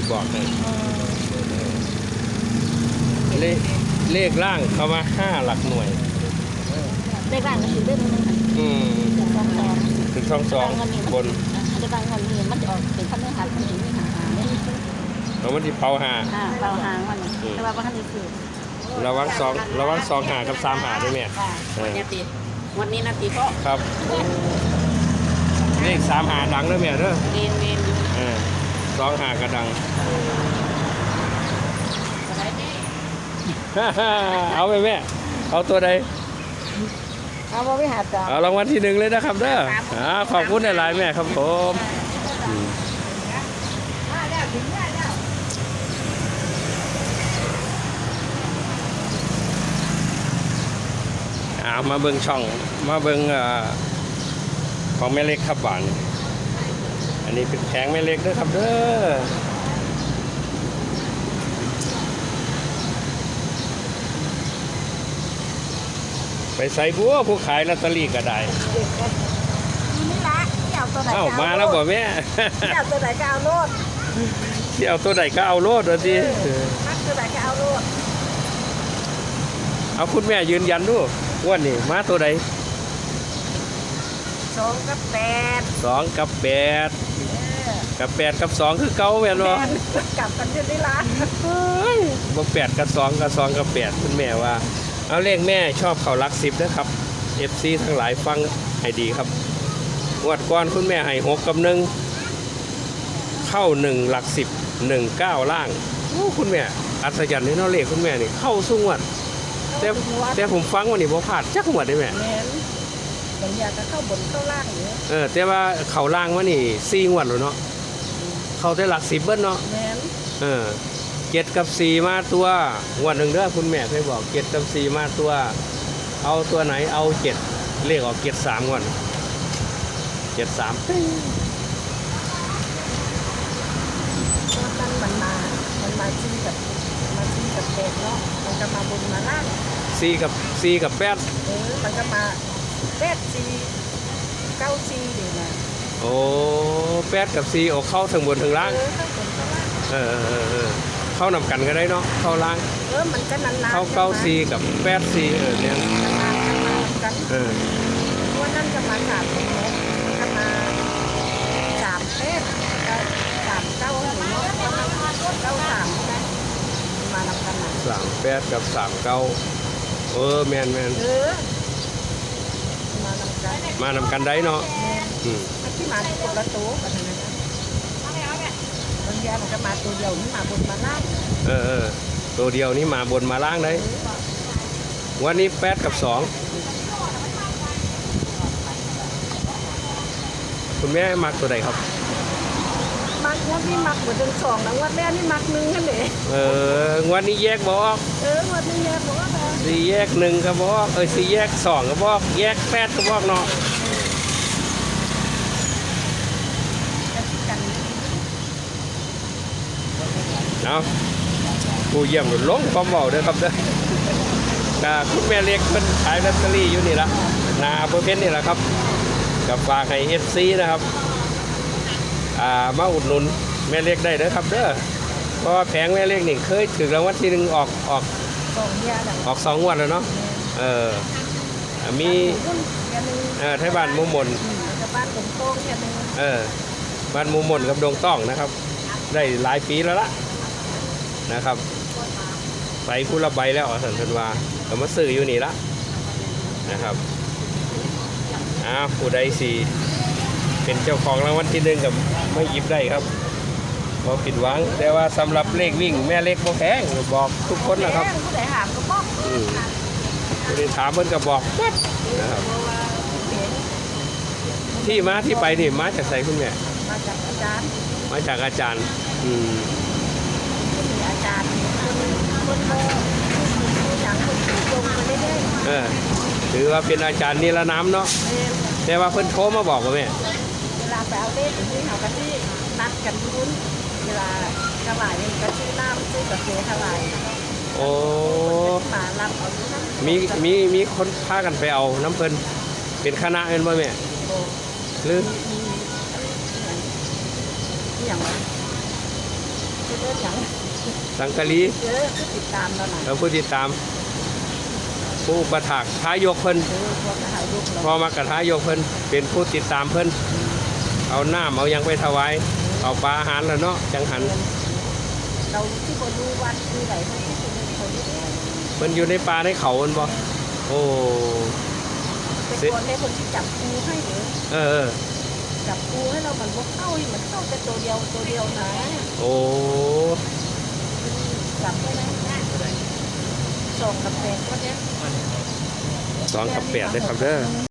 สิบอกให้เลขเลขล่างเขามาห้าหลักหน่วยได้บ้านก็ถือได้มือนึงอืมสองสองถึงช่องสองบนได้บ้านวันนี้มันจะออกเป็นขั้นเนื้อหาคนนี้ไม่หาหาไม่แล้วมันที่เผาหาอ่าเบาหางวันนี้แต่ว่าขั้นนี้คือระวังสองระวังสองหากับสามหาด้วยแม่เออเนี่ยติดวันนี้นาทีก็ครับเลขสามหาดังด้วยแม่เด้อเมนเมนอยู่เออ สองหากระดังอะไรแม่เอาไปแม่ เอาตัวใด เอาว่าไม่หาจ้าเอารางวัลที่หนึ่งเลยนะครับเด้ออ่าขอบคุณหลายๆแม่ครับผมอืมเอามาเบิ่งช่อง มาเบิ่งเอ่อของแม่เล็กครับบ้าน อันนี้เป็นแผงแม่เล็กเด้อครับเด้อไปใส่บัวผู้ขายลอตเตอรี่ก็ได้นี่ละที่เอาตัวไหนเอ้ามาแล้วบ่แม่ที่เอาตัวไหนก็เอาโลดที่เอาตัวไหนก็เอาโลดเอาสิมักตัวไหนก็เอาโลดเอาคุณแม่ยืนยันดูว่านี่มาตัวใด สองกับแปดสองกับแปดกับแปดกับสองคือเก่าแม่นบ่กลับกันอยู่นี่ละบ่แปดกับสองกับสองกับแปดคุณแม่ว่า เอาเลขแม่ชอบเขาหลักสิบนะครับ FC ทั้งหลายฟังให้ดีครับงวดก่อนคุณแม่ให้หกกับหนึ่งเข้าหนึ่งหลักสิบหนึ่งเก้าล่างโอ้คุณแม่อัศจรรย์นี่เนาะเลขคุณแม่นี่เข้าสู้งวด แต่แต่ผมฟังวันนี้บ่พลาดจักงวดได้แม่ แมน บางอย่างก็เข้าบนเข้าล่างอย่างเงี้ยเออแต่ว่าเขาล่างมานี่สี่งวดแล้วเนาะเขาได้หลักสิบเบิ้เนาะแมนเออเจ็ดกับสี่มาตัวงวดหนึ่งเด้อคุณแม่เคยบอกเจ็ดกับสี่มาตัว เอาตัวไหนเอาเจ็ดเลขออกเจ็ดสามก่อนเจ็ดสามมันมันมา มันมาชี้กับมาชี้กับแปดเนาะมันก็มาบนมาล่างสี่กับสี่กับแปดเออมันก็มา แปดสี่เก้าสี่เดี๋ยวนะโอ้แปดกับสี่ออกเข้าถึงบนถึงล่าง เออเข้าบนเข้าล่างเออเออเออเออเข้านำกันก็ได้เนาะเข้าล่าง เออมันก็นานๆเข้าเก้าสี่กับแปดสี่เออเนี่ยนานๆมากันเออวันนั้นจะมาสามเนาะก็มาสามแปดเก้าสามเก้าหนึ่งเนาะเก้าสามใช่ไหมมานำกันนะสามแปดกับสามเก้าเออแมนแมนเออมานำกัน มานำกันได้เนาะอืมที่มาที่คนละตัวกันนะบางอย่างมันก็มาตัวเดียวนี่มาบนมาล่างเออเออตัวเดียวนี่มาบนมาล่างได้วันนี้แปดกับสองคุณแม่มักตัวใดครับ มักงวดนี้มักเหมือนเดิมสองแล้วงวดแรกนี่มักหนึ่งกันเลยเอองวันนี้แยกบออกเอองวดนี้แย่บอกว่าแบบสี่แยกหนึ่งก็บอกเออสี่แยกสองก็บอกแยกแปดก็บอกเนาะกันเอาผู้เยี่ยมหลุดลงความเบาเด้อครับเด้อนะคุณแม่เล็กเพิ่นขายลอตเตอรี่อยู่นี่ละหนาเปอร์เซ็นต์นี่แหละครับกับฝากให้เอฟซีนะครับอ่า มาอุดหนุนแม่เล็กได้เด้อครับเด้อเพราะว่าแผงแม่เล็กนี่เคยถึงรางวัลที่หนึ่งออกออกสองยาดังออกสองงวันแล้วเนาะเอออ่ามีหุ้นแค่นึงเออไทยบ้านมุมมนกับบ้านตรงโต้งแค่นึงเออบ้านมุมมนกับดงต้องนะครับ ได้หลายปีแล้วละนะครับไปผู้ละใบแล้วสันทันวาก็มาซื้ออยู่นี่ละนะครับอ้าวผู้ใดสีเป็นเจ้าของรางวัลที่หนึ่งกับ ไม่หยิบได้ครับพอผิดหวัง แต่ว่าสำหรับเลขวิ่ง แม่เล็กโมแพงบอกทุกคนนะครับผู้ใดหามก็บอกอืมผู้ใดถามเพิ่นก็บอกปั๊บนะครับที่มาที่ไปนี่มาจากไสคุณแม่มาจากอาจารย์มาจากอาจารย์อืมมีอาจารย์คนคนโตอย่างคนถูกลงมาเรื่อยเออถือว่าเป็นอาจารย์นิรนามเนาะๆแต่ว่าเพิ่นโทรมาบอกว่าแม่เวลา ไปเอาเลขอย่างนี้เขาก็ที่นัดกันรุ้นเวลาถวายก็ชื่อน้ำชื่อกาแฟถวายโอ้มารับเอาที่นั่นมีมีมีคนพากันไปเอาน้ำเพิ่นเป็นคณะเงินบ่แม่โอ้หรือมีมีอย่างไรเป็นเรื่องอย่างสังกะลีเยอะผู้ติดตามเราหน่อยแล้วผู้ติดตาม ผู้ประถักท้ายกเพิ่นเออพวกถ่ายรูปเรา พอมากระท้ายกเพิ่นเป็นผู้ติดตามเพิ่น เอาน้ำเอาหยังไปถวายเอาปลาอาหารแล้วเนาะจังหันเราที่บนดูวัดคือไหนเขาที่เป็นคนที่เนี่ยเพิ่นอยู่ในป่าในเขาเพิ่นบ่โอ้เป็นคนให้คนที่จับปูให้เดี๋ยวเออเออจับปูให้เรามันบกเข้าให้มันเข้าแต่ตัวเดียวตัวเดียวนะโอ้จับได้ไหมสองกับแปดก็เนี้ยสองกับแปดเลยครับเด้อ